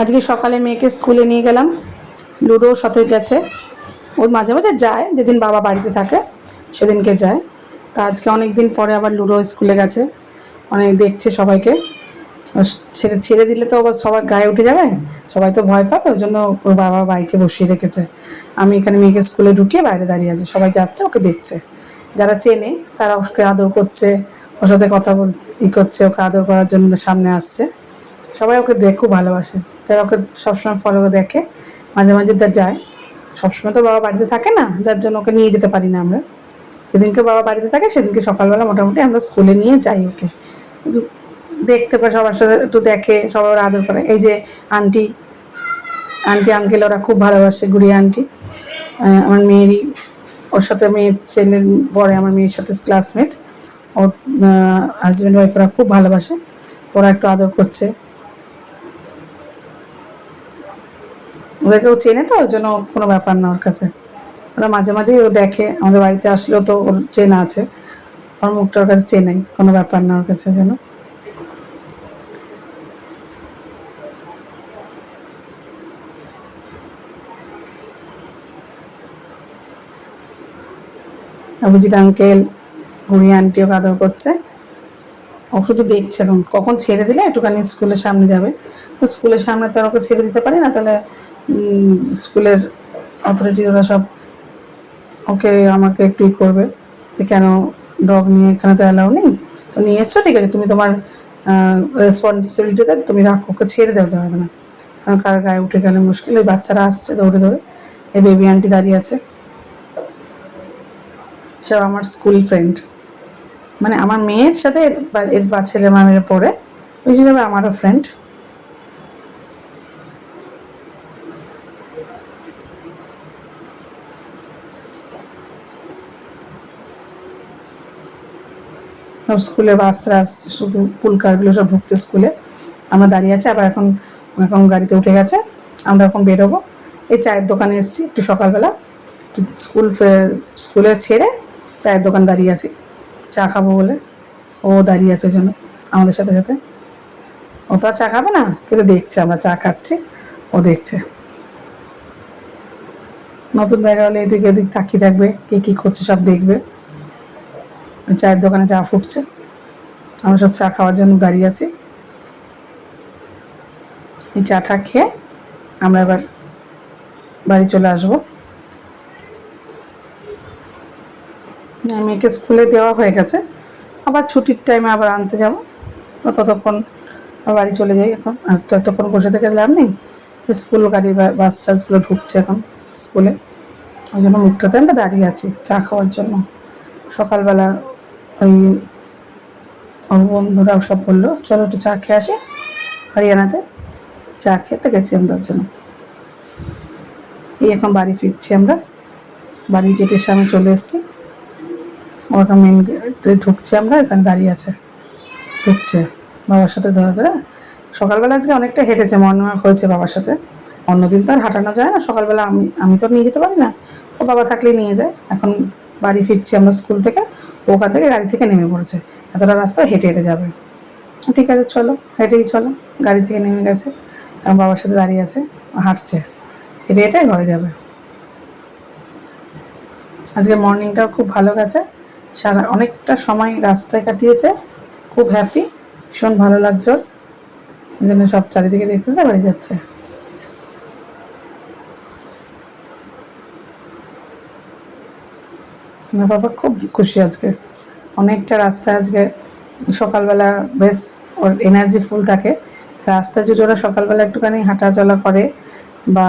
আজকে সকালে মেয়েকে স্কুলে নিয়ে গেলাম। লুডোর সাথে গেছে। ওর মাঝে মাঝে যায়, যেদিন বাবা বাড়িতে থাকে, সেদিনকে যায়। তা আজকে অনেক দিন পরে আবার লুডো স্কুলে গেছে। অনেক দেখছে সবাইকে। ছেড়ে ছেড়ে দিলে তো আবার সবার গায়ে উঠে যাবে। সবাই তো ভয় পাবে, ওই জন্য ওর বাবা বাইকে বসিয়ে রেখেছে। আমি এখানে মেয়েকে স্কুলে ঢুকিয়ে বাইরে দাঁড়িয়ে আছি। সবাই যাচ্ছে, ওকে দেখছে। যারা চেনে, তারা ওকে আদর করছে। ওর সাথে কথা বল, ই করছে, ওকে আদর করার জন্য সামনে আসছে। সবাই ওকে দেখ খুব ভালোবাসে। তারা ওকে সবসময় ফলো দেখে। মাঝে মাঝে তা যায়। সবসময় তো বাবা বাড়িতে থাকে না, যার জন্য ওকে নিয়ে যেতে পারি না আমরা। যেদিনকে বাবা বাড়িতে থাকে, সেদিনকে সকালবেলা মোটামুটি আমরা স্কুলে নিয়ে যাই ওকে। কিন্তু দেখতে পারে সবার সাথে একটু দেখে সবার ওরা আদর করে। এই যে আন্টি আন্টি আঙ্কেল ওরা খুব ভালোবাসে, গুড়িয়া আন্টি আমার মেয়েরই, ওর সাথে মেয়ের ছেলের পরে আমার মেয়ের সাথে ক্লাসমেট ওর হাজব্যান্ড ওয়াইফ ওরা খুব ভালোবাসে। ওরা একটু আদর করছে। ওদেরকে ও চেনে তো, ওই জন্য কোনো ব্যাপার না ওর কাছে। ওরা মাঝে মাঝে ও দেখে, আমাদের বাড়িতে আসলেও তো ওর চেনা আছে। ওর মুখটা ওর কাছে চেনাই, কোনো ব্যাপার না ওর কাছে যেন। অভিজিৎ আঙ্কেল গুড়ি আন্টি ওকে আদর করছে। ও শুধু দেখছে এখন কখন ছেড়ে দিলে একটুখানি স্কুলের সামনে যাবে। তো স্কুলের সামনে তো ওকে ছেড়ে দিতে পারি না, তাহলে স্কুলের অথরিটি ওরা সব ওকে, আমাকে একটু করবে যে কেন ডগ নিয়ে এখানে তো অ্যালাউ নেই? তো নিয়ে এসছো, ঠিক আছে, তুমি তোমার রেসপন্সিবিলিটিটা তুমি রাখো, ওকে ছেড়ে দেওয়া যাবে না। কারণ কার গায়ে উঠে গেলে মুশকিল, ওই বাচ্চারা আসছে দৌড়ে দৌড়ে, এই বেবি আন্টি দাঁড়িয়ে আছে। সব আমার স্কুল ফ্রেন্ড মানে আমার মেয়ের সাথে এর বা- ছেলে মামের পড়ে ওই হিসাবে আমারও ফ্রেন্ড সব স্কুলের বাসরা শুধু পুলকারগুলো সব ঢুকছে স্কুলে। আমরা দাঁড়িয়ে আছি, আবার এখন এখন গাড়িতে উঠে গেছে। আমরা এখন বেরোবো। এই চায়ের দোকানে এসেছি একটু সকালবেলা। স্কুল স্কুলে ছেড়ে চায়ের দোকান দাঁড়িয়ে আছি। চা খাব বলে। ও দাঁড়িয়ে আছে জন্য, আমাদের সাথে সাথে। ও তো আর চা খাবে না, কিন্তু দেখছে, আমরা চা খাচ্ছি, ও দেখছে। নতুন জায়গা হলে এদিকে এদিক তাকিয়ে থাকবে কে কী করছে সব দেখবে। চায়ের দোকানে চা ফুটছে, আমরা সব চা খাওয়ার জন্য দাঁড়িয়ে আছি। এই চাটা খেয়ে আমরা এবার বাড়ি চলে আসব হ্যাঁ, মেয়েকে স্কুলে দেওয়া হয়ে গেছে। আবার ছুটির টাইমে আবার আনতে যাব। ততক্ষণ বাড়ি চলে যাই এখন। আর ততক্ষণ বসে থেকে লাভ নেই। স্কুল গাড়ি বাস টাসগুলো ঢুকছে এখন স্কুলে। ওই জন্য মুখটাতে আমরা দাঁড়িয়ে আছি চা খাওয়ার জন্য। সকালবেলা ওই আমার বন্ধুরা সব বলল, চলো একটু চা খেয়ে আসি হরিয়ানাতে। চা খেতে গেছি আমরা ওর জন্য। এই এখন বাড়ি ফিরছি আমরা। বাড়ির গেটের সামনে চলে এসেছি। ওখানে মেন গেটে ঢুকছি আমরা, এখানে দাঁড়িয়ে আছে। ঢুকছে বাবার সাথে ধরে ধরে। সকালবেলা আজকে অনেকটা হেঁটেছে মর্নিং ওয়াক হয়েছে বাবার সাথে। অন্যদিন তো আর হাঁটানো যায় না, সকালবেলা আমি আমি তো নিয়ে যেতে পারি না। ও বাবা থাকলেই নিয়ে যায়। এখন বাড়ি ফিরছি আমরা স্কুল থেকে, ওখান থেকে গাড়ি থেকে নেমে পড়েছে। এতটা রাস্তা হেঁটে হেঁটে যাবে। ঠিক আছে, চলো, হেঁটেই চলো। গাড়ি থেকে নেমে গেছে বাবার সাথে দাঁড়িয়ে আছে, হাঁটছে। হেঁটে হেঁটে ঘরে যাবে। আজকে মর্নিংটাও খুব ভালো গেছে। সারা অনেকটা সময় রাস্তায় কাটিয়েছে। খুব হ্যাপি ভীষণ ভালো লাগছে ওর। জন্য সব চারিদিকে দেখতে দেখতে বাড়ি যাচ্ছে। বাবা খুব খুশি আজকে। অনেকটা রাস্তা আজকে সকালবেলা বেশ ওর এনার্জি ফুল থাকে। রাস্তা জুড়ে ওরা সকালবেলা একটুখানি হাঁটা চলা করে বা